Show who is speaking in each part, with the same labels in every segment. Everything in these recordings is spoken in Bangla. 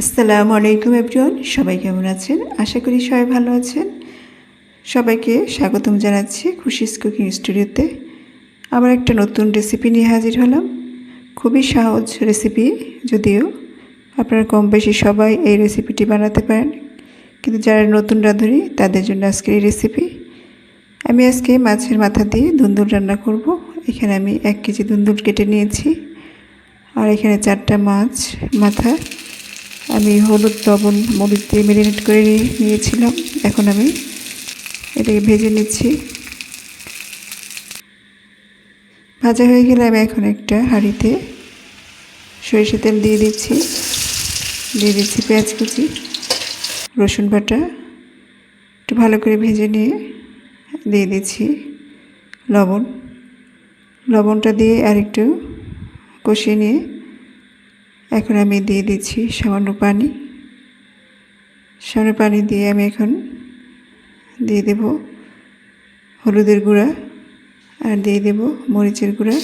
Speaker 1: আসসালামু আলাইকুম এভরিওয়ান, সবাই কেমন আছেন? আশা করি সবাই ভালো আছেন। সবাইকে স্বাগতম জানাচ্ছি খুশিস কুকিং স্টুডিওতে। আবার একটা নতুন রেসিপি নিয়ে হাজির হলাম। খুবই সহজ রেসিপি যদিও আপনারা কম বেশি সবাই এই রেসিপিটি বানাতে পারেন। কিন্তু যারা নতুন রাঁধুনি, তাদের জন্য আজকের এই রেসিপি আমি আজকে মাছের মাথা দিয়ে দুন্দুল রান্না করব। এখানে আমি এক কেজি দুন্দুল কেটে নিয়েছি। আর এখানে চারটা মাছ মাথা আমি হলুদ, লবণ, মরিচ দিয়ে ম্যারিনেট করে নিয়ে- নিয়েছিলাম। এখন আমি এটাকে ভেজে নিচ্ছি। ভাজা হয়ে গেলে আমি এখন একটা হাঁড়িতে সরিষা তেল দিয়ে দিচ্ছি। দিয়ে দিচ্ছি পেঁয়াজ কুচি, রসুন বাটা, একটু ভালো করে ভেজে নিয়ে দিয়ে দিচ্ছি লবণ। লবণটা দিয়ে আরেকটু কষিয়ে নিয়ে এখন আমি দিয়ে দিচ্ছি সামান্য পানি। সামান্য পানি দিয়ে আমি এখন দিয়ে দেব হলুদের গুঁড়া আর দিয়ে দেব মরিচের গুঁড়া।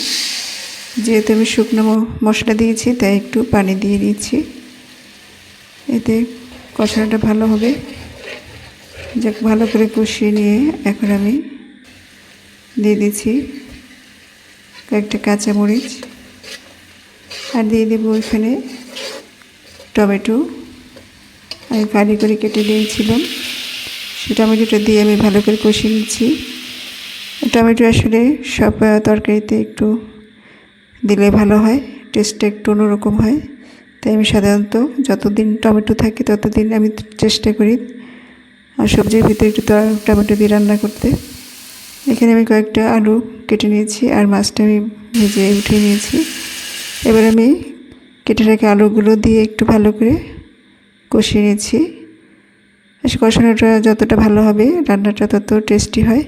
Speaker 1: যেহেতু আমি শুকনো মশলা দিয়েছি, তাই একটু পানি দিয়ে দিচ্ছি। এতে কষানোটা ভালো হবে। যাক, ভালো করে কষিয়ে নিয়ে এখন আমি দিয়ে দিচ্ছি কয়েকটা কাঁচামরিচ। আর দিয়ে দেবো এখানে টমেটো। আমি ফালি করে কেটে দিয়েছিলাম। সে টমেটোটা দিয়ে আমি ভালো করে কষিয়ে নিচ্ছি। টমেটো আসলে সব তরকারিতে একটু দিলে ভালো হয় টেস্টটা একটু অন্যরকম হয়। তাই আমি সাধারণত যতদিন টমেটো থাকে ততদিন আমি চেষ্টা করি, আর সবজির ভিতরে একটু টমেটো দিয়ে রান্না করতে। এখানে আমি কয়েকটা আলু কেটে নিয়েছি, আর মাছটা আমি ভেজে উঠিয়ে নিয়েছি। এবার আমি কেটে রাখা আলুগুলো দিয়ে একটু ভালো করে কষিয়ে নিচ্ছি। কষানোটা যতটা ভালো হবে, রান্নাটা তত টেস্টি হয়।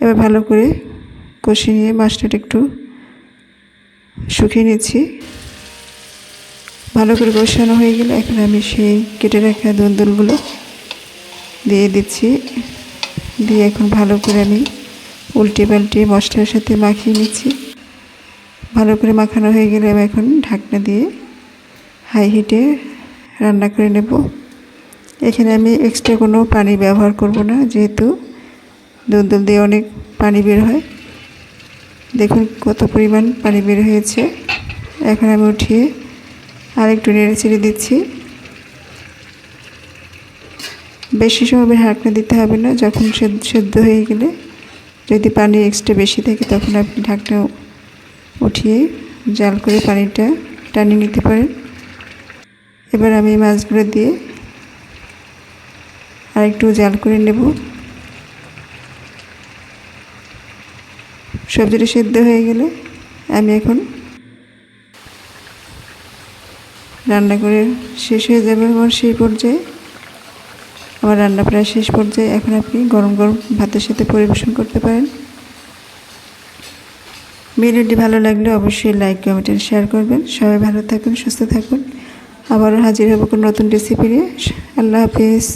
Speaker 1: এবার ভালো করে কষিয়ে নিয়ে মাছটা একটু শুকিয়ে নিচ্ছি। ভালো করে কষানো হয়ে গেলে এখন আমি সেই কেটে রাখা দুন্দুলগুলো দিয়ে দিচ্ছি। দিয়ে এখন ভালো করে আমি উল্টে পাল্টে মশলার সাথে মাখিয়ে নিচ্ছি। ভালো করে মাখানো হয়ে গেলে আমি এখন ঢাকনা দিয়ে হাই হিটে রান্না করে নেব। এখানে আমি এক্সট্রা কোনো পানি ব্যবহার করব না, যেহেতু দুধ দিয়ে অনেক পানি বের হয়। দেখুন কত পরিমাণ পানি বের হয়েছে। এখন আমি উঠিয়ে আরেকটু নেড়ে চেড়ে দিচ্ছি। বেশি সময় ঢাকনা দিতে হবে না, যখন সেদ্ধ হয়ে গেলে যদি পানি এক্সট্রা বেশি থাকে তখন আপনি ঢাকনা উঠিয়ে জাল করে পানিটা টানিয়ে নিতে পারেন। এবার আমি মাছগুলো দিয়ে আরেকটু জাল করে নেব। সবজিটা সেদ্ধ হয়ে গেলে আমি এখন রান্না করে শেষ হয়ে যাবে আমার সেই পর্যায়ে। আমার রান্না প্রায় শেষ পর্যায়ে। এখন আপনি গরম গরম ভাতের সাথে পরিবেশন করতে পারেন। ভিডিওটি ভালো লাগলে অবশ্যই লাইক কমেন্ট আর শেয়ার করবেন। সবাই ভালো থাকুন, সুস্থ থাকুন। আবারও হাজির হব কোনো নতুন রেসিপি নিয়ে। আল্লাহ হাফিজ।